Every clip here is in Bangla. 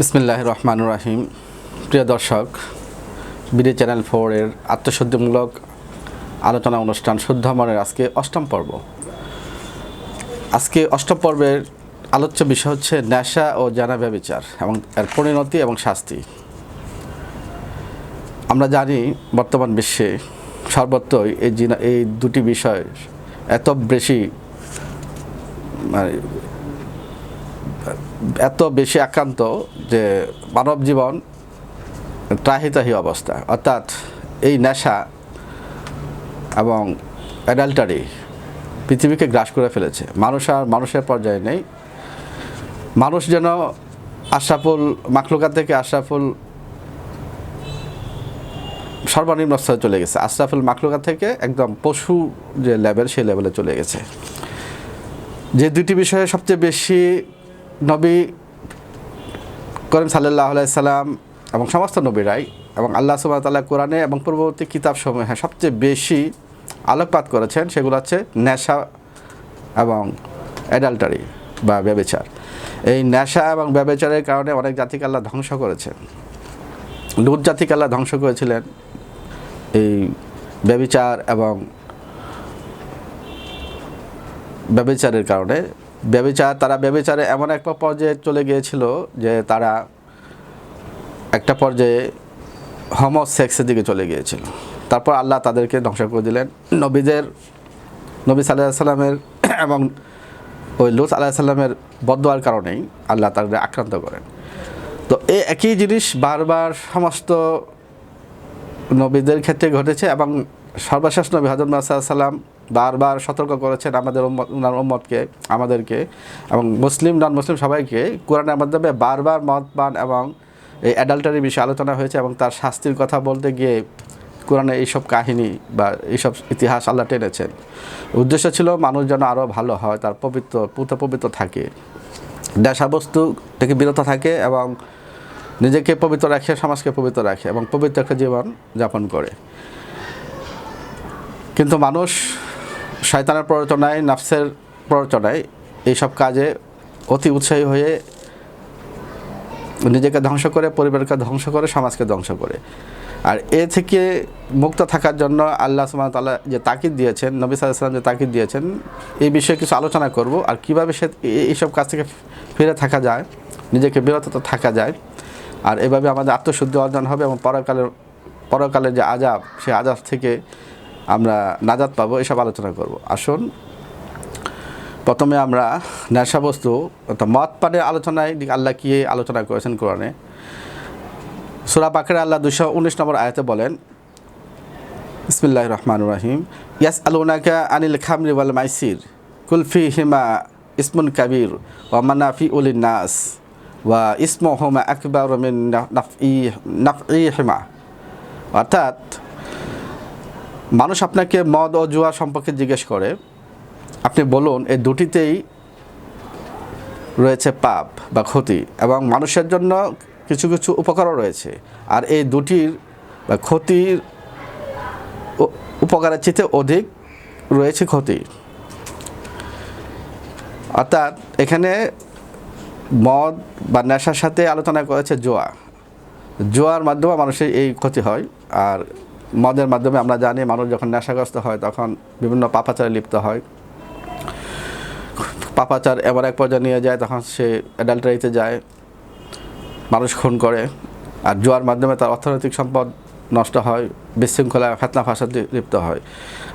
বিসমিল্লাহ রহমান রাহিম। প্রিয় দর্শক, বিডি চ্যানেল ফোরের আত্মশুদ্ধিমূলক আলোচনা অনুষ্ঠান শুদ্ধ মনের আজকে অষ্টম পর্ব। আজকে অষ্টম পর্বের আলোচ্য বিষয় হচ্ছে নেশা ও জানা বিচার এবং এর পরিণতি এবং শাস্তি। আমরা জানি বর্তমান বিশ্বে সর্বত্রই এই এই দুটি বিষয় এত বেশি মানে এত বেশি আক্রান্ত যে মানব জীবন ত্রাহিতাহি অবস্থা। অর্থাৎ এই নেশা এবং অ্যাডাল্টারি পৃথিবীকে গ্রাস করে ফেলেছে। মানুষ আর মানুষের পর্যায়ে নেই। মানুষ যেন আশরাফুল মাখলুকা থেকে আশরাফুল সর্বনিম্ন স্তরে চলে গেছে। আশরাফুল মাখলুকা থেকে একদম পশু যে লেভেল সেই লেভেলে চলে গেছে। যে দুটি বিষয়ে সবচেয়ে বেশি নবী করিম সাল্লাহ সাল্লাম এবং সমস্ত নবীরাই এবং আল্লাহ সুবাহতাল্লাহ কোরআনে এবং পূর্ববর্তী কিতাব সমূহে সবচেয়ে বেশি আলোকপাত করেছেন সেগুলো হচ্ছে নেশা এবং অ্যাডাল্টারি বা ব্যবচার। এই নেশা এবং ব্যবচারের কারণে অনেক জাতিকে আল্লাহ ধ্বংস করেছেন। লুট জাতিকে আল্লাহ ধ্বংস করেছিলেন এই ব্যবিচার এবং ব্যবিচারের কারণে। ব্যবিচার, তারা ব্যবিচারে এমন একটা পর্যায়ে চলে গিয়েছিল যে তারা একটা পর্যায়ে হোমো সেক্সের দিকে চলে গিয়েছিল। তারপর আল্লাহ তাদেরকে ধ্বংস করে দিলেন। নবীদের, নবী সাল্লাহ সাল্লামের এবং ওই লুস আল্লাহ সাল্লামের বদোয়ার কারণেই আল্লাহ তাদের আক্রান্ত করেন। তো এই একই জিনিস বারবার সমস্ত নবীদের ক্ষেত্রে ঘটেছে এবং সর্বশেষ নবী হজরত সাল্লাম বারবার সতর্ক করেছেন আমাদের উনার উম্মতকে, আমাদেরকে, এবং মুসলিম নন মুসলিম সবাইকে কোরআনের মাধ্যমে বারবার মত পান এবং এই অ্যাডাল্টারি বিষয়ে আলোচনা হয়েছে এবং তার শাস্তির কথা বলতে গিয়ে কোরআনে এইসব কাহিনী বা এইসব ইতিহাস আল্লাহ টেনেছেন। উদ্দেশ্য ছিল মানুষ যেন আরও ভালো হয়, তার পবিত্র, পুত পবিত্র থাকে। নেশাবস্তু থেকে বিরত থাকে এবং নিজেকে পবিত্র রাখে, সমাজকে পবিত্র রাখে এবং পবিত্র একটা জীবন যাপন করে। কিন্তু মানুষ শয়তানের প্ররোচনায়, নাফসের প্ররোচনায় এইসব কাজে অতি উৎসাহী হয়ে নিজেকে ধ্বংস করে, পরিবারকে ধ্বংস করে, সমাজকে ধ্বংস করে। আর এ থেকে মুক্ত থাকার জন্য আল্লাহ সুমতাল্লাহ যে তাকিদ দিয়েছেন, নবী সাল্লাম যে তাকিদ দিয়েছেন, এই বিষয়ে কিছু আলোচনা করব। আর কীভাবে সে এইসব কাজ থেকে ফিরে থাকা যায়, নিজেকে বিরত থাকা যায়, আর এভাবে আমাদের আত্মশুদ্ধি অর্জন হবে এবং পরকালের পরকালের যে আজাব সেই আজাব থেকে আমরা নাজাদ পাবো, এসব আলোচনা করব। আসুন, প্রথমে আমরা নেশাবস্তু, অর্থাৎ মদ পানের আলোচনায় আল্লাহ কি আলোচনা করেছেন কোরআনে? সুরা পাখের আল্লাহ দুশো উনিশ নম্বর আয়তে বলেন ইসমিল্লাহ রহমান রাহিম ইয়াস আলুনাকা আনিল খামরি ওয়াল মাইসির কুলফি হিমা ইসমুন কাবির ওয়া মানাফি উলিন নাস ওয়া ইসমো হোমা আকবর মিন নাফই নাফই হিমা অর্থাৎ মানুষ আপনাকে মদ ও জুয়া সম্পর্কে জিজ্ঞেস করে, আপনি বলুন এই দুটিতেই রয়েছে পাপ বা ক্ষতি এবং মানুষের জন্য কিছু কিছু উপকারও রয়েছে। আর এই দুটির বা ক্ষতির উপকারের চেয়ে অধিক রয়েছে ক্ষতি। অর্থাৎ এখানে মদ বা নেশার সাথে আলোচনা করেছে জোয়া। জোয়ার মাধ্যমে মানুষের এই ক্ষতি হয়, আর মদের মাধ্যমে আমরা জানি মানুষ যখন নেশাগ্রস্ত হয় তখন বিভিন্ন পাপাচারে লিপ্ত হয়। পাপাচার এবার এক পর্যায়ে নিয়ে যায় তখন সে অ্যাডাল্টারিতে যায়, মানুষ খুন করে আর জোয়ার মাধ্যমে তার অর্থনৈতিক সম্পদ নষ্ট হয়, বিশৃঙ্খলা, ফেতনা ফাঁসাতে লিপ্ত হয়।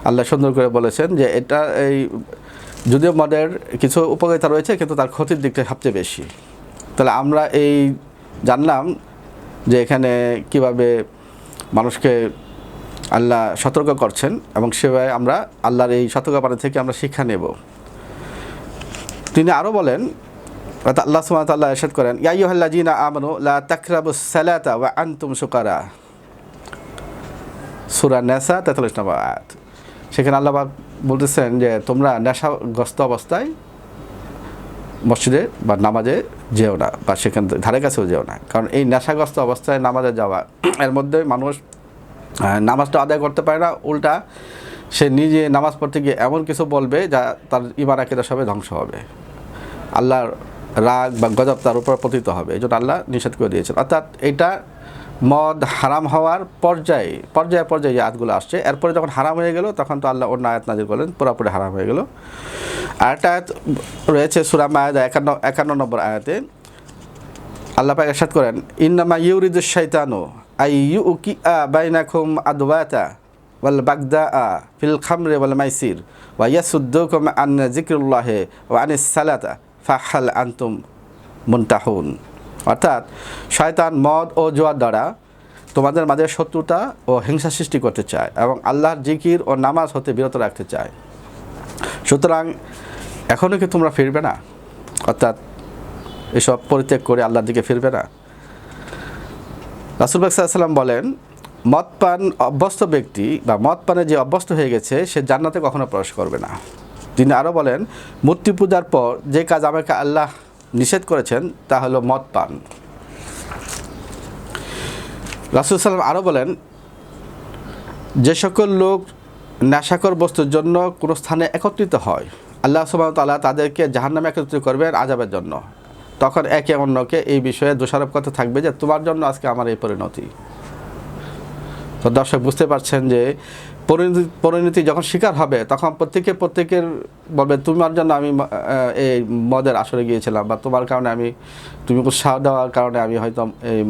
আল্লাহ সুন্দর করে বলেছেন যে এটা এই যদিও মদের কিছু উপকারিতা রয়েছে কিন্তু তার ক্ষতির দিকটা সবচেয়ে বেশি। তাহলে আমরা এই জানলাম যে এখানে কীভাবে মানুষকে আল্লাহ সতর্ক করছেন এবং সেভাবে আমরা আল্লাহর এই সতর্কবাণী থেকে আমরা শিক্ষা নেব। তিনি আরও বলেন আল্লাহ সুমাতাল্লাহ এরশাদ করেন ইয়াই ইয়াইহল্লা জিনা আমানু লা তাকরাবু সালাতা ওয়া আনতুম সুকারা। সুরা নেসা 43 নম্বর আয়াত। সেখানে আল্লাহ বলতেছেন যে, তোমরা নেশাগ্রস্ত অবস্থায় মসজিদে বা নামাজে যেও না বা সেখান ধারে কাছেও যেও না। কারণ এই নেশাগ্রস্ত অবস্থায় নামাজে যাওয়া, এর মধ্যে মানুষ নামাজটা আদায় করতে পারে না, উল্টা সে নিজে নামাজ পড়তে গিয়ে এমন কিছু বলবে যা তার ইমান আকিদা সবে ধ্বংস হবে। আল্লাহর রাগ বা গজব তার উপর পতিত হবে, এই জন্য আল্লাহ নিষেধ করে দিয়েছেন। অর্থাৎ এটা মদ হারাম হওয়ার পর্যায়ে পর্যায়ে পর্যায়ে যে আয়াতগুলো আসছে, এরপরে যখন হারাম হয়ে গেল, তখন তো আল্লাহ অন্য আয়াত নাজির করলেন, পুরোপুরি হারাম হয়ে গেল। আর একটা আয়াত রয়েছে সুরাম মায়াদা একান্ন একান্ন নম্বর আয়াতে। আল্লাহ পাক এরশাদ করেন, ইন্নামা ইউরিদু শাইতানু আই ইউকি আ বাইনাকুম আদওয়াতা ওয়াল বাগদা আ ফিল খামরে ওয়াল মাইসির ওয়া ইয়াসুদ্দুকুম আন যিকরিল্লাহি ওয়া আনিস সালাতা ফাহাল আনতুম মুনতাহুন। অর্থাৎ শয়তান মদ ও জোয়ার দ্বারা তোমাদের মাঝে শত্রুতা ও হিংসা সৃষ্টি করতে চায় এবং আল্লাহর জিকির ও নামাজ হতে বিরত রাখতে চায়। সুতরাং এখনও কি তোমরা ফিরবে না? অর্থাৎ এসব পরিত্যাগ করে আল্লাহর দিকে ফিরবে না? রাসুল সাল্লাম বলেন, মদ পান অভ্যস্ত ব্যক্তি বা মদ পানে যে অভ্যস্ত হয়ে গেছে, সে জান্নাতে কখনো প্রবেশ করবে না। তিনি আরও বলেন, মূর্তি পূজার পর যে কাজ আমাকে আল্লাহ নিষেধ করেছেন, তা হলো মদ পান। রাসুল সাল্লাম আরও বলেন, যে সকল লোক নেশাকর বস্তুর জন্য কোনো স্থানে একত্রিত হয়, আল্লাহ সুবাহ তাল্লাহ তাদেরকে জাহান্নামে একত্রিত করবেন আজাবের জন্য। তখন একে অন্যকে এই বিষয়ে দোষারোপ করতে থাকবে যে তোমার জন্য আজকে আমার এই পরিণতি। তো দর্শক বুঝতে পারছেন যে পরিণতি পরিণতি যখন শিকার হবে, তখন প্রত্যেকে প্রত্যেকের বলবে, তোমার জন্য আমি এই মদের আসরে গিয়েছিলাম বা তোমার কারণে আমি, তুমি উৎসাহ দেওয়ার কারণে আমি হয়তো এই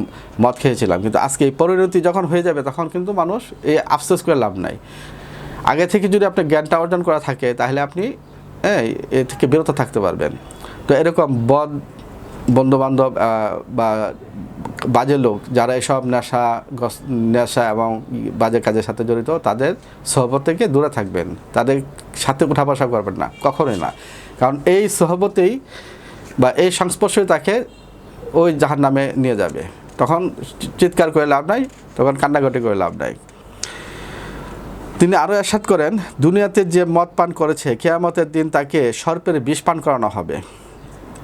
মদ খেয়েছিলাম। কিন্তু আজকে এই পরিণতি যখন হয়ে যাবে, তখন কিন্তু মানুষ এই আফসোস করে লাভ নাই। আগে থেকে যদি আপনি জ্ঞানটা অর্জন করা থাকে, তাহলে আপনি হ্যাঁ এ থেকে বিরত থাকতে পারবেন। তো এরকম বদ বন্ধুবান্ধব বা বাজে লোক যারা এসব নেশা নেশা এবং বাজে কাজের সাথে জড়িত, তাদের সহবত থেকে দূরে থাকবেন। তাদের সাথে উঠা বসা করবেন না, কখনোই না। কারণ এই সহবতেই বা এই সংস্পর্শই তাকে ওই জাহার নামে নিয়ে যাবে। তখন চিৎকার করে লাভ নাই, তখন কান্নাকাটি করে লাভ নাই। তিনি আরও এরশাদ করেন, দুনিয়াতে যে মদ পান করেছে, কেয়ামতের দিন তাকে সর্পের বিষ পান করানো হবে।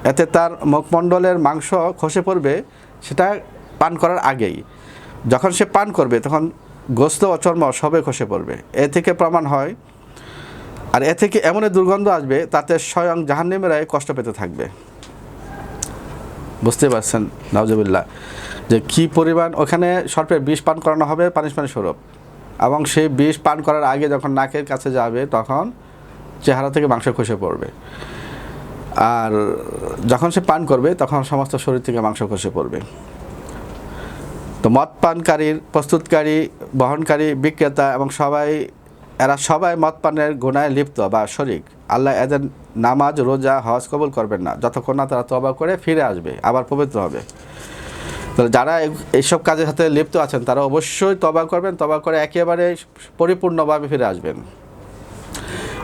এতে তার মুখমণ্ডলের মাংস খসে পড়বে, সেটা পান করার আগেই। যখন সে পান করবে, তখন গোস্ত অচর্ম সবে খসে পড়বে। এ থেকে প্রমাণ হয়, আর এ থেকে এমন দুর্গন্ধ আসবে, তাতে স্বয়ং জাহান্নেমেরাই কষ্ট পেতে থাকবে। বুঝতে পারছেন নওজবিল্লা যে কি পরিমাণ ওখানে সর্পের বিষ পান করানো হবে পানিশমেন্ট স্বরূপ। এবং সেই বিষ পান করার আগে যখন নাকের কাছে যাবে, তখন চেহারা থেকে মাংস খসে পড়বে। আর যখন সে পান করবে, তখন সমস্ত শরীর থেকে মাংস খসে পড়বে। তো মদ পানকারীর প্রস্তুতকারী, বহনকারী, বিক্রেতা এবং সবাই, এরা সবাই মদ পানের গুণায় লিপ্ত বা শরিক। আল্লাহ এদের নামাজ, রোজা, হজ কবুল করবেন না। যতক্ষণ না তারা তবা করে ফিরে আসবে, আবার পবিত্র হবে। তো যারা এইসব কাজের সাথে লিপ্ত আছেন, তারা অবশ্যই তবা করবেন। তবা করে একেবারে পরিপূর্ণভাবে ফিরে আসবেন।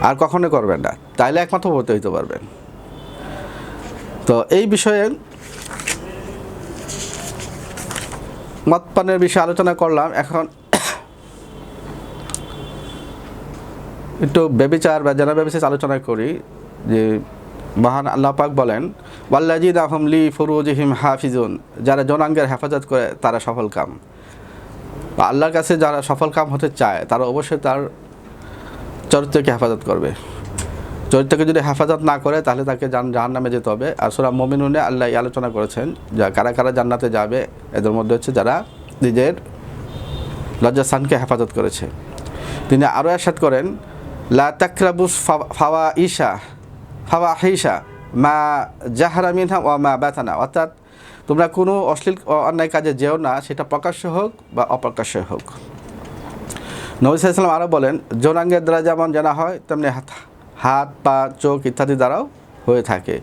আর কখনো করবেন না। তাইলে একমাত্র পবিত্র হইতে পারবেন। তো এই বিষয়ে মদ পানের বিষয়ে আলোচনা করলাম। এখন একটু বেবিচার বা জেনা বেবিচার আলোচনা করি যে মহান আল্লাহ পাক বলেন ওয়াল্লাজিদ আহম লি ফরুজিহিম হাফিজুন যারা জনাঙ্গের হেফাজত করে তারা সফল কাম। বা আল্লাহর কাছে যারা সফল কাম হতে চায়, তারা অবশ্যই তার চরিত্রকে হেফাজত করবে। চরিত্রকে যদি হেফাজত না করে, তাহলে তাকে জাহান নামে যেতে হবে। আর সুরা মমিনুনে আল্লাহ আলোচনা করেছেন যা কারা কারা জান্নাতে যাবে, এদের মধ্যে হচ্ছে যারা নিজের লজ্জাস্থানকে হেফাজত করেছে। তিনি আরও এরশাদ করেন, লা তাকরাবুস ফাওয়া ইশা ফাওয়া হিসা মা জাহারা মিনহা ওয়া মা ব্যথানা অর্থাৎ তোমরা কোনো অশ্লীল অন্যায় কাজে যেও না, সেটা প্রকাশ্য হোক বা অপ্রকাশ্য হোক। নবী সাল্লাম আরও বলেন, যৌনাঙ্গের দ্বারা যেমন জানা হয়, তেমনি হাত, পা, চোখ ইত্যাদি দ্বারাও হয়ে থাকে।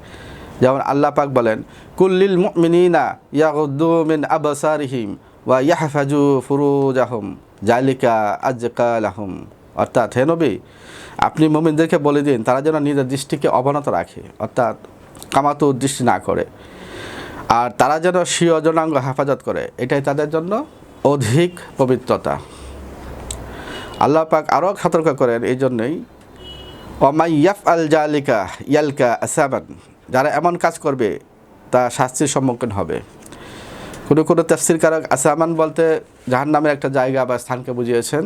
যেমন আল্লাহ পাক বলেন কুল্লিল মিন আবসারিহিম ওয়া ইয়াহফাজু ফুরুজাহুম জালিকা আজকালাহুম। অর্থাৎ, হে নবী, আপনি মুমিনদেরকে বলে দিন, তারা যেন নিজের দৃষ্টিকে অবনত রাখে, অর্থাৎ কামাতো দৃষ্টি না করে। আর তারা যেন স্বীয় জনাঙ্গ হেফাজত করে, এটাই তাদের জন্য অধিক পবিত্রতা। আল্লাহ পাক আরও সতর্ক করেন, এই জন্যই অমাই ইয়াফ আল জালিকা ইয়ালকা আসাবান, যারা এমন কাজ করবে, তা শাস্তির সম্মুখীন হবে। কোনো কোনো তফসির কারক আসামান বলতে জাহান নামের একটা জায়গা বা স্থানকে বুঝিয়েছেন,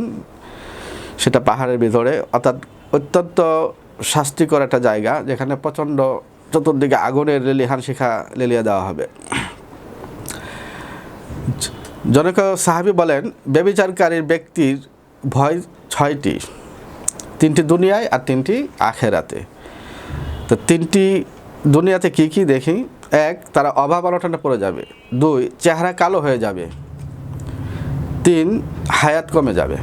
সেটা পাহাড়ের ভিতরে। অর্থাৎ অত্যন্ত শাস্তিকর একটা জায়গা, যেখানে প্রচণ্ড চতুর্দিকে আগুনের লেলিহান শিখা লেলিয়ে দেওয়া হবে। জনক সাহাবি বলেন বেবিচারকারীর ব্যক্তির ভয় ছয়টি। তিনটি দুনিয়ায় আর তিনটি আখেরাতে। তো তিনটি দুনিয়াতে কি কি দেখি? এক, তারা অভাব অনটনে পড়ে যাবে। দুই, চেহারা কালো হয়ে যাবে। তিন, হায়াত কমে যাবে।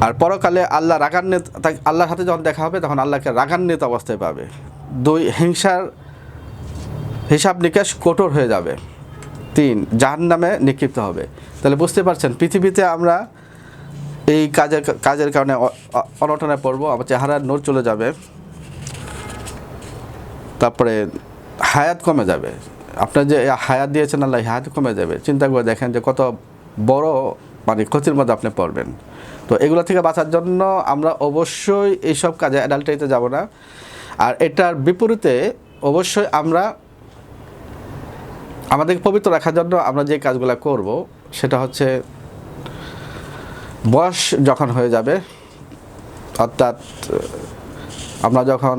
আর পরকালে আল্লাহ রাগান্বিত আল্লাহর হাতে যখন দেখা হবে, তখন আল্লাহকে রাগান্বিত অবস্থায় পাবে। দুই, হিংসার হিসাব নিকাশ কঠোর হয়ে যাবে। তিন জাহান নামে নিক্ষিপ্ত হবে। তাহলে বুঝতে পারছেন, পৃথিবীতে আমরা এই কাজের কাজের কারণে অনটনে পড়ব আমার চেহারার নোট চলে যাবে। তারপরে হায়াত কমে যাবে। আপনার যে হায়াত দিয়েছেন আল্লাহ, হায়াত কমে যাবে। চিন্তা করে দেখেন যে কত বড় মানে ক্ষতির মধ্যে আপনি পড়বেন। তো এগুলো থেকে বাঁচার জন্য আমরা অবশ্যই এইসব কাজে অ্যাডাল্টারিতে যাব না। আর এটার বিপরীতে অবশ্যই আমরা আমাদেরকে পবিত্র রাখার জন্য আমরা যে কাজগুলো করব, সেটা হচ্ছে বয়স যখন হয়ে যাবে, অর্থাৎ আমরা যখন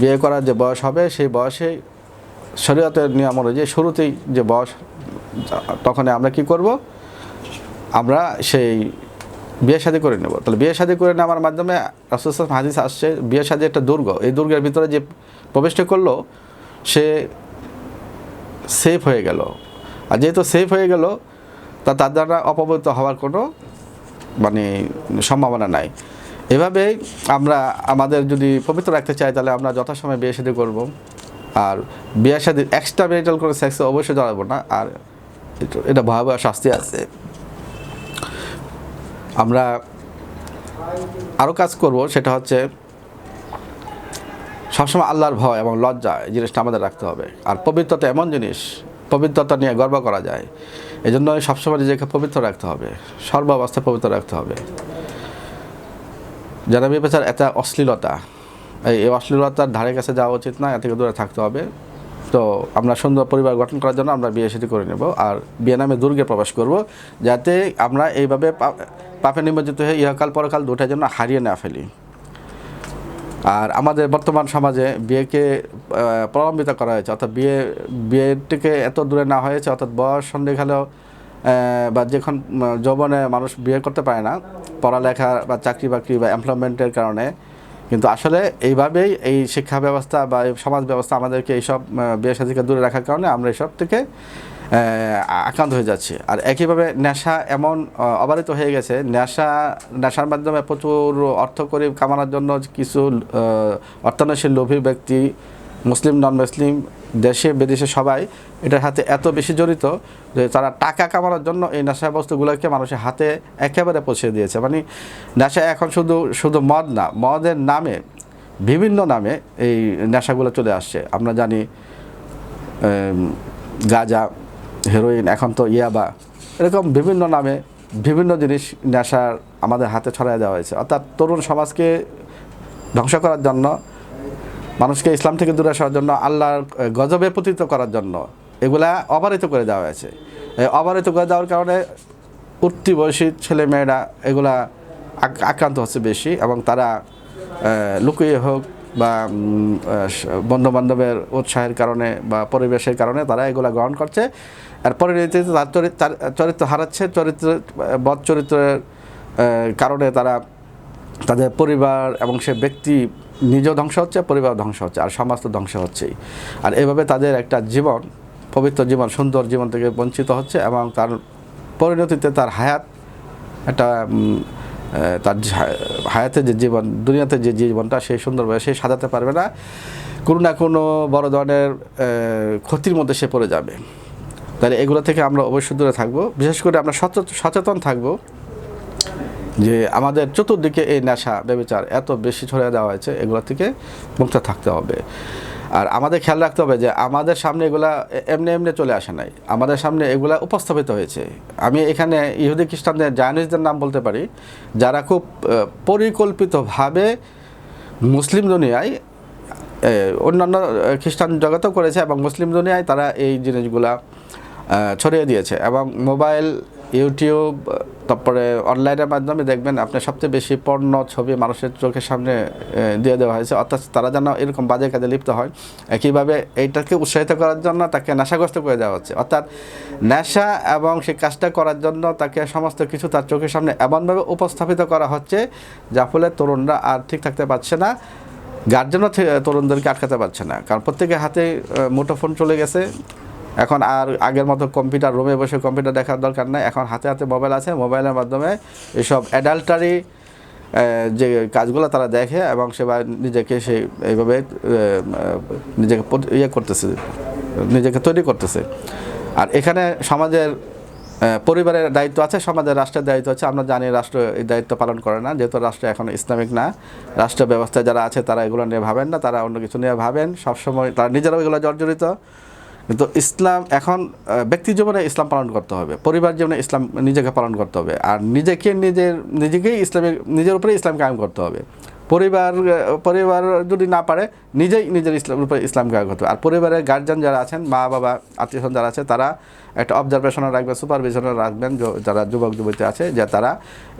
বিয়ে করার যে বয়স হবে, সেই বয়সে শরীয়তের নিয়ম অনুযায়ী শুরুতেই যে বয়স তখন আমরা কি করব? আমরা সেই বিয়ে শাদী করে নেব। তাহলে বিয়ে শাদী করে নেওয়ার মাধ্যমে রাসুল ইসলাম হাদিস আসছে, বিয়ে শাদী একটা দুর্গ। এই দুর্গের ভিতরে যে প্রবেশটা করল, সে সেফ হয়ে গেল। আর যেহেতু সেফ হয়ে গেল তা তার দ্বারা অপবিত্র হওয়ার কোনো মানে সম্ভাবনা নাই। এভাবে আমরা আমাদের যদি পবিত্র রাখতে চাই, তাহলে আমরা যথাসময়ে বিয়ে শাদী করব। আর বিয়ের সাথে এক্সট্রা মেরিটাল করে সেক্সে অবশ্যই জড়াবো না। আর এটা ভয়াবহ শাস্তি আছে। আমরা আরও কাজ করব, সেটা হচ্ছে সবসময় আল্লাহর ভয় এবং লজ্জা এই জিনিসটা আমাদের রাখতে হবে। আর পবিত্রতা এমন জিনিস, পবিত্রতা নিয়ে গর্ব করা যায়। এই জন্য সবসময় নিজেকে পবিত্র রাখতে হবে সর্ব অবস্থায় পবিত্র রাখতে হবে। যারা বিবেচার এত অশ্লীলতা, এই অশ্লীলতার ধারে কাছে যাওয়া উচিত না এ থেকে দূরে থাকতে হবে। তো আমরা সুন্দর পরিবার গঠন করার জন্য আমরা বিয়ে সেটি করে নেব আর বিয়ে নামে দুর্গে প্রবেশ করব যাতে আমরা এইভাবে পাপে নিমজ্জিত হয়ে ইহকাল পরকাল দুটার জন্য হারিয়ে না ফেলি। আর আমাদের বর্তমান সমাজে বিয়েকে প্রলম্বিত করা হয়েছে। অর্থাৎ বিয়ে, বিয়েটিকে এত দূরে না হয়েছে, অর্থাৎ বয়স সন্দেহালেও বা যখন যৌবনে মানুষ বিয়ে করতে পারে না, পড়ালেখা বা চাকরি বাকরি বা এমপ্লয়মেন্টের কারণে, কিন্তু আসলে এইভাবেই এই শিক্ষা ব্যবস্থা বা সমাজ ব্যবস্থা আমাদেরকে এইসব বিয়ে সাথীকে দূরে রাখার কারণে আমরা এইসব থেকে আক্রান্ত হয়ে যাচ্ছে। আর একইভাবে নেশা এমন আহ, অবারিত হয়ে গেছে। নেশা নেশার মাধ্যমে প্রচুর অর্থ করে কামানোর জন্য কিছু অর্থনৈতিক লোভী ব্যক্তি মুসলিম নন মুসলিম দেশে বিদেশে সবাই এটার হাতে এত বেশি জড়িত যে তারা টাকা কামানোর জন্য এই নেশা বস্তুগুলোকে মানুষের হাতে একেবারে পৌঁছে দিয়েছে। মানে নেশা এখন শুধু শুধু মদ না মদের নামে বিভিন্ন নামে এই নেশাগুলো চলে আসছে। আমরা জানি গাঁজা হেরোইন এখন তো ইয়াবা এরকম বিভিন্ন নামে বিভিন্ন জিনিস নেশার আমাদের হাতে ছড়াই দেওয়া হয়েছে। অর্থাৎ তরুণ সমাজকে ধ্বংস করার জন্য, মানুষকে ইসলাম থেকে দূরে আসার জন্য, আল্লাহর গজবে পতিত করার জন্য এগুলা অবারিত করে দেওয়া হয়েছে। অবারিত করে দেওয়ার কারণে উঠতি বয়সী ছেলে মেয়েরা এগুলা আক- আক্রান্ত হচ্ছে বেশি এবং তারা লুকিয়ে হোক বা বন্ধু বান্ধবের উৎসাহের কারণে বা পরিবেশের কারণে তারা এগুলা গ্রহণ করছে। আর পরিণতিতে তার চরিত- তার চরিত্র হারাচ্ছে, চরিত্র বদ চরিত্রের কারণে তারা তাদের পরিবার এবং সে ব্যক্তি নিজেও ধ্বংস হচ্ছে, পরিবার ধ্বংস হচ্ছে, আর সমাজ তো ধ্বংস হচ্ছেই। আর এভাবে তাদের একটা জীবন, পবিত্র জীবন, সুন্দর জীবন থেকে বঞ্চিত হচ্ছে এবং তার পরিণতিতে তার হায়াত, একটা তার হায়াতের যে জীবন, দুনিয়াতে যে জীবনটা সেই সুন্দরভাবে সে সাজাতে পারবে না। কোনো না কোনো বড় ধরনের ক্ষতির মধ্যে সে পড়ে যাবে। তাহলে এগুলো থেকে আমরা অবশ্যই দূরে থাকব। বিশেষ করে আমরা সচেত- সচেতন থাকব যে আমাদের চতুর্দিকে এই নেশা, ব্যবচার এত বেশি ছড়িয়ে দেওয়া হয়েছে, এগুলো থেকে মুক্ত থাকতে হবে। আর আমাদের খেয়াল রাখতে হবে যে আমাদের সামনে এগুলা এমনি এমনি চলে আসে নাই। আমাদের সামনে এগুলা উপস্থাপিত হয়েছে। আমি এখানে ইহুদি খ্রিস্টানদের, জায়নিজদের নাম বলতে পারি, যারা খুব পরিকল্পিতভাবে মুসলিম দুনিয়ায় অন্যান্য খ্রিস্টান জগতেও করেছে এবং মুসলিম দুনিয়ায় তারা এই জিনিসগুলা ছড়িয়ে দিয়েছে। এবং মোবাইল, ইউটিউব, তারপরে অনলাইনের মাধ্যমে দেখবেন আপনি সবচেয়ে বেশি পণ্য, ছবি মানুষের চোখের সামনে দিয়ে দেওয়া হয়েছে। অর্থাৎ তারা যেন এরকম বাজে কাজে লিপ্ত হয়, একইভাবে এইটাকে উৎসাহিত করার জন্য তাকে নেশাগ্রস্ত করে দেওয়া হচ্ছে। অর্থাৎ নেশা এবং সেই কাজটা করার জন্য তাকে সমস্ত কিছু তার চোখের সামনে এমনভাবে উপস্থাপিত করা হচ্ছে যার ফলে তরুণরা আর ঠিক থাকতে পারছে না। গার্জেনও তরুণদেরকে আটকাতে পারছে না। কারণ প্রত্যেকের হাতে মুঠোফোন চলে গেছে। এখন আর আগের মতো কম্পিউটার রুমে বসে কম্পিউটার দেখার দরকার নাই। এখন হাতে হাতে মোবাইল আছে। মোবাইলের মাধ্যমে এসব অ্যাডাল্টারি যে কাজগুলো তারা দেখে এবং সে বা নিজেকে সে এইভাবে নিজেকে ইয়ে করতেছে, নিজেকে তৈরি করতেছে। আর এখানে সমাজের পরিবারের দায়িত্ব আছে, সমাজের রাষ্ট্রের দায়িত্ব আছে। আমরা জানি রাষ্ট্র এই দায়িত্ব পালন করে না, যেহেতু রাষ্ট্র এখন ইসলামিক না। রাষ্ট্র ব্যবস্থায় যারা আছে তারা এগুলো নিয়ে ভাবেন না, তারা অন্য কিছু নিয়ে ভাবেন। সবসময় তারা নিজেরাও এগুলো জর্জরিত। কিন্তু ইসলাম এখন ব্যক্তি জীবনে ইসলাম পালন করতে হবে, পরিবার জীবনে ইসলাম নিজেকে পালন করতে হবে, আর নিজেকে নিজের, নিজেকেই ইসলামের, নিজের উপরে ইসলাম কায়েম করতে হবে। পরিবার পরিবার যদি না পারে, নিজেই নিজের ইসলামের উপরে ইসলাম কায়েম করতে হবে। আর পরিবারের গার্জিয়ান যারা আছেন, মা বাবা, আত্মীয় যারা আছে, তারা একটা অবজারভেশনে রাখবেন সুপারভিশনে রাখবেন যারা যুবক, যুবতী আছে, যে তারা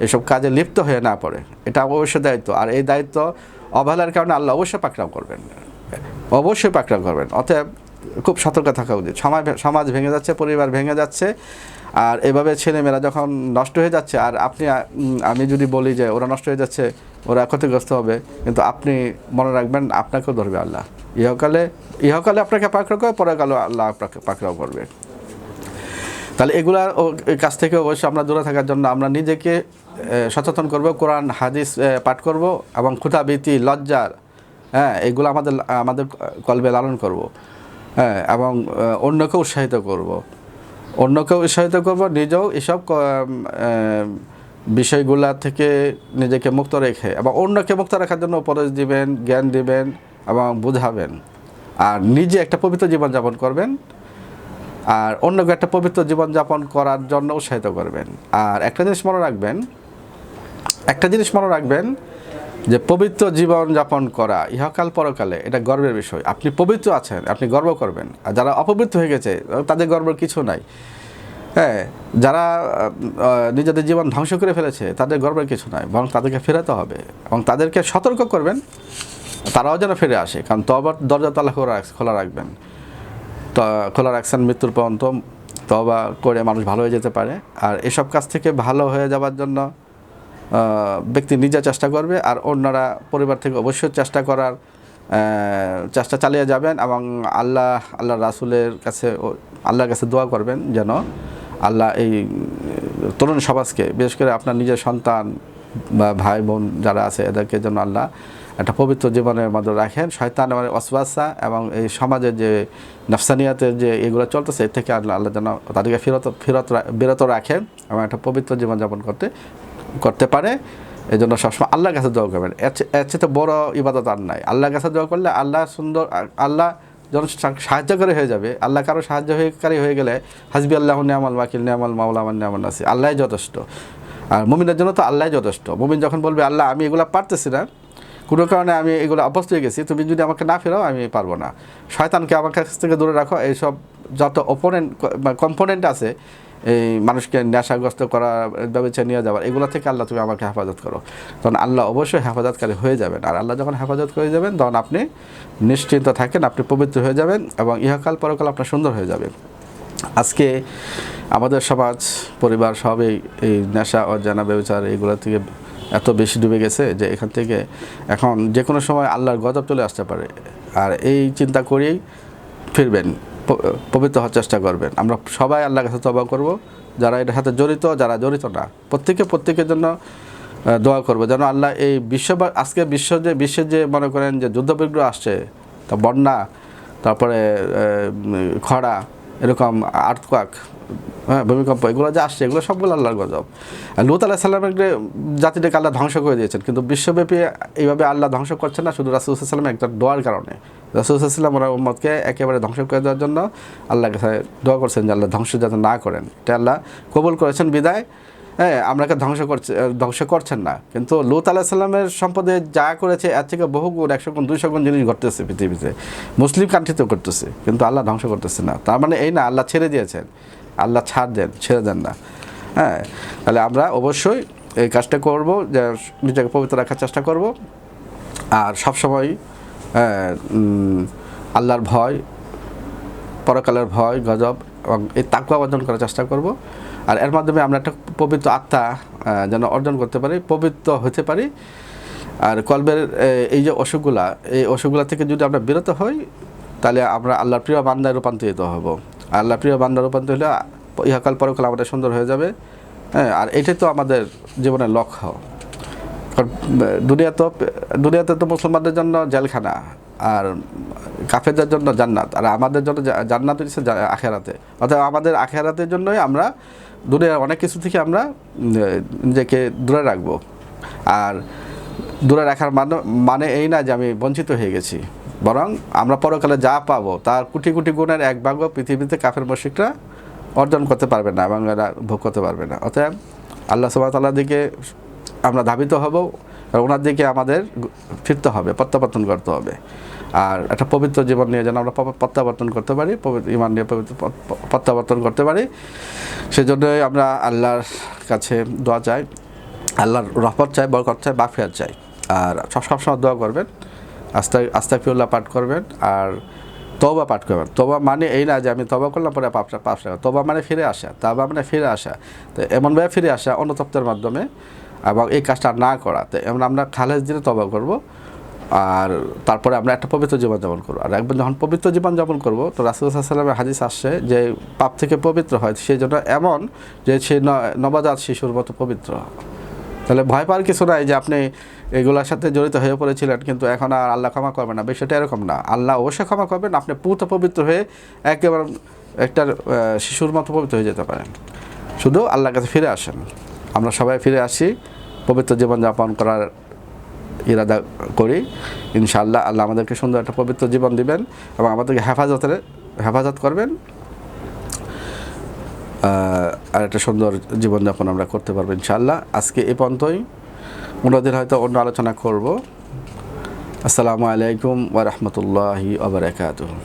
এসব কাজে লিপ্ত হয়ে না পড়ে। এটা অবশ্যই দায়িত্ব। আর এই দায়িত্ব অবহেলার কারণে আল্লাহ অবশ্যই পাকড়াও করবেন। অবশ্যই পাকড়াও করবেন। অতএব খুব সতর্ক থাকা উচিত। সমাজ সমাজ ভেঙে যাচ্ছে, পরিবার ভেঙে যাচ্ছে, আর এভাবে ছেলেমেয়েরা যখন নষ্ট হয়ে যাচ্ছে, আর আপনি আমি যদি বলি যে ওরা নষ্ট হয়ে যাচ্ছে, ওরা ক্ষতিগ্রস্ত হবে, কিন্তু আপনি মনে রাখবেন আপনাকেও ধরবে আল্লাহ। ইহকালে ইহকালে আপনাকে পাকড়াও করে পরকালে আল্লাহ আপনাকে পাকড়াও করবে তাহলে এগুলা এই থেকে অবশ্যই আমরা দূরে থাকার জন্য আমরা নিজেকে সচেতন করব, কোরআন, হাদিস পাঠ করব এবং ক্ষুধাবৃত্তি লজ্জার হ্যাঁ এগুলো আমাদের আমাদের কলবে লালন করব। হ্যাঁ এবং অন্যকে উৎসাহিত করব। অন্যকে উৎসাহিত করব, নিজেও এসব বিষয়গুলা থেকে নিজেকে মুক্ত রেখে, এবং অন্যকে মুক্ত রাখার জন্য উপদেশ দিবেন, জ্ঞান দিবেন, এবং বুঝাবেন। আর নিজে একটা পবিত্র জীবনযাপন করবেন, আর অন্যকে একটা পবিত্র জীবনযাপন করার জন্য উৎসাহিত করবেন। আর একটা জিনিস মনে রাখবেন, একটা জিনিস মনে রাখবেন যে পবিত্র জীবন যাপন করা, ইহকাল পরকালে, এটা গর্বের বিষয়। আপনি পবিত্র আছেন, আপনি গর্ব করবেন। আর যারা অপবিত্র হয়ে গেছে, তাদের গর্বের কিছু নাই। হ্যাঁ যারা নিজেদের জীবন ধ্বংস করে ফেলেছে, তাদের গর্বের কিছু নাই। বরং তাদেরকে ফেরাতে হবে। এবং তাদেরকে সতর্ক করবেন, তারাও যেন ফিরে আসে। কারণ তবার দরজা তালা খোলা খোলা রাখবেন। তো, খোলা রাখছেন মৃত্যুর পর্যন্ত। তবা করে মানুষ ভালো হয়ে যেতে পারে। আর এসব কাজ থেকে ভালো হয়ে যাওয়ার জন্য ব্যক্তি নিজে চেষ্টা করবে আর অন্যরা পরিবার থেকে অবশ্যই চেষ্টা করার চেষ্টা চালিয়ে যাবেন এবং আল্লাহ আল্লাহ রাসুলের কাছে আল্লাহর কাছে দোয়া করবেন যেন আল্লাহ এই, তরুণ সমাজকে, বিশেষ করে আপনার নিজের সন্তান বা ভাই বোন যারা আছে, এদেরকে যেন আল্লাহ একটা পবিত্র জীবনের মধ্যে রাখেন। শয়তান মানে অসবাসা এবং এই সমাজের যে নফসানিয়াতের যে এগুলো চলতেছে, এর থেকে আল্লাহ আল্লাহ যেন তাদেরকে ফেরত ফেরত বিরত রাখেন এবং একটা পবিত্র জীবনযাপন করতে করতে পারে এই জন্য সবসময় আল্লাহর কাছে দোয়া করবেন। এর চেয়ে বড় ইবাদত আর নাই। আল্লাহর কাছে দোয়া করলে আল্লাহ সুন্দর আল্লাহ যখন সাহায্যকারী হয়ে যাবে। আল্লাহ কারও সাহায্যকারী হয়ে গেলে হাসবি আল্লাহ নিয়ামাল ওয়াকিল, নিয়ামাল মাওলা আমার নিয়ামাল নাসি আল্লাহ যথেষ্ট। আর মুমিনের জন্য তো আল্লাহ যথেষ্ট। মুমিন যখন বলবে, আল্লাহ, আমি এগুলো পারতেছি না, কোনো কারণে আমি এগুলো অভ্যস্ত হয়ে গেছি, তুমি যদি আমাকে না ফেরাও, আমি পারব না। শয়তানকে আমার কাছ থেকে দূরে রাখো। এইসব যত অপোনেন্ট কম্পোনেন্ট আছে এই মানুষকে নেশাগ্রস্ত করা ব্যবচা নিয়ে যাওয়ার, এগুলো থেকে আল্লাহ তুমি আমাকে হেফাজত করো। তখন আল্লাহ অবশ্যই হেফাজতকারী হয়ে যাবেন। আর আল্লাহ যখন হেফাজত করে যাবেন, তখন আপনি নিশ্চিন্ত থাকেন, আপনি পবিত্র হয়ে যাবেন এবং ইহকাল পরকাল আপনার সুন্দর হয়ে যাবে। আজকে আমাদের সমাজ, পরিবার সবই এই নেশা, অজানা ব্যবচার এগুলো থেকে এত বেশি ডুবে গেছে যে এখান থেকে এখন যে কোনো সময় আল্লাহর গজব চলে আসতে পারে। আর এই চিন্তা করেই ফিরবেন। পবিত্র হওয়ার চেষ্টা করবেন। আমরা সবাই আল্লাহর কাছে তবা করব। যারা এটার সাথে জড়িত, যারা জড়িত না, প্রত্যেকে প্রত্যেকের জন্য দোয়া করব। যেন আল্লাহ এই বিশ্ব আজকে বিশ্ব যে বিশ্বের যে মনে করেন যে যুদ্ধবিগ্রহ আসছে, তা বন্যা, তারপরে খরা, এরকম আর্থকোয়াক হ্যাঁ ভূমিকম্প, এগুলো যে আসছে, এগুলো সবগুলো আল্লাহর গজব। লুত আল্লাহ সাল্লামের জাতিটাকে আল্লাহ ধ্বংস করে দিয়েছেন, কিন্তু বিশ্বব্যাপী এইভাবে আল্লাহ ধ্বংস করছেন না, শুধু রাসুল সাল্লামের একটা দোয়ার কারণে। রাসুল সাল্লাম ওরা উম্মতকে একেবারে ধ্বংস করে দেওয়ার জন্য আল্লাহর কাছে দোয়া করছেন যে আল্লাহ ধ্বংস যাতে না করেন। এটা আল্লাহ কবুল করেছেন বিদায়। হ্যাঁ আপনাকে ধ্বংস করছে ধ্বংস করছেন না। কিন্তু লুত আলাহ সাল্লামের সম্পদে যা করেছে, এর থেকে বহু গুণ, একশো গুণ, দুইশো গুণ জিনিস ঘটতেছে পৃথিবীতে। মুসলিম কান্ট্রিতেও করতেছে, কিন্তু আল্লাহ ধ্বংস করতেছে না। তার মানে এই না, আল্লাহ ছেড়ে দিয়েছেন। আল্লাহ ছাড় দেন, ছেড়ে দেন না। হ্যাঁ তাহলে আমরা অবশ্যই এই কাজটা করব, যে নিজেকে পবিত্র রাখার চেষ্টা করব। আর সবসময় আল্লাহর ভয়, পরকালের ভয়, গজব, এবং এই তাকুয়া অর্জন করার চেষ্টা করব। আর এর মাধ্যমে আমরা একটা পবিত্র আত্মা যেন অর্জন করতে পারি, পবিত্র হতে পারি। আর কলবের এই যে অসুখগুলা, এই অসুখগুলা থেকে যদি আমরা বিরত হই, তাহলে আমরা আল্লাহর প্রিয় বান্দায় রূপান্তরিত হব। আল্লাহ প্রিয় বান্দা রূপান্তরিত হলে, ইহাকাল পরকাল আমাদের সুন্দর হয়ে যাবে। হ্যাঁ আর এটাই তো আমাদের জীবনের লক্ষ্য। দুনিয়া তো দুনিয়াতে তো মুসলমানদের জন্য জেলখানা, আর কাফেরদের জন্য জান্নাত, আর আমাদের জন্য জান্নাত হচ্ছে আখেরাতে। অর্থাৎ আমাদের আখেরাতের জন্যই আমরা দুনিয়ার অনেক কিছু থেকে আমরা নিজেকে দূরে রাখব। আর দূরে রাখার মানে মানে এই না যে আমি বঞ্চিত হয়ে গেছি। বরং আমরা পরকালে যা পাবো, তার কোটি কোটি গুণের এক ভাগ পৃথিবীতে কাফের মসিকরা অর্জন করতে পারবে না এবং এরা ভোগ করতে পারবে না। অতএব আল্লাহ সুবাহ তাল্লাহ দিকে আমরা ধাবিত হব ওনার দিকে আমাদের ফিরতে হবে, প্রত্যাবর্তন করতে হবে। আর একটা পবিত্র জীবন নিয়ে যেন আমরা প্রত্যাবর্তন করতে পারি পবিত্র ইমান নিয়ে পবিত্র প্রত্যাবর্তন করতে পারি। সেজন্যই আমরা আল্লাহর কাছে দোয়া চাই, আল্লাহর রহমত চাই, বরকত চাই বাফিয়াত চাই। আর সব সবসময় দোয়া করবেন, আস্তা আস্তাফিউল্লাহ পাঠ করবেন আর তবা পাঠ করবেন। তবা মানে এই না যে আমি তবা করলাম পরে পাপটা পাপ তবা মানে ফিরে আসা তবা মানে ফিরে আসা। তো এমনভাবে ফিরে আসা অনুতপ্তের মাধ্যমে এবং এই কাজটা না করাতে এমন আমরা খালেজ দিনে তবা করব, আর তারপরে আমরা একটা পবিত্র জীবনযাপন করব। আর একবার যখন পবিত্র জীবনযাপন করব, তো রাসুলসাল্লামের হাদিস আসছে যে, পাপ থেকে পবিত্র হয় সেই জন্য এমন যে, সে নবজাত শিশুর মতো পবিত্র। তাহলে ভয় পাওয়ার কিছু নাই যে, আপনি এগুলোর সাথে জড়িত হয়ে পড়েছিলেন, কিন্তু এখন আর আল্লাহ ক্ষমা করবেন না। বিষয়টা এরকম না। আল্লাহ অবশ্যই ক্ষমা করবেন, আপনি পুত পবিত্র হয়ে একেবারে একটা শিশুর মতো পবিত্র হয়ে যেতে পারেন। শুধু আল্লাহর কাছে ফিরে আসেন। আমরা সবাই ফিরে আসি, পবিত্র জীবনযাপন করার ইরাদা করি। ইনশাআল্লাহ আল্লাহ আমাদেরকে সুন্দর একটা পবিত্র জীবন দিবেন এবং আমাদেরকে হেফাজতের হেফাজত করবেন। আর একটা সুন্দর জীবনযাপন আমরা করতে পারব ইনশাআল্লাহ। আজকে এ পর্যন্তই। অন্যদিন হয়তো অন্য আলোচনা করব। আসসালামু আলাইকুম ওয়া বারাকাতুহু।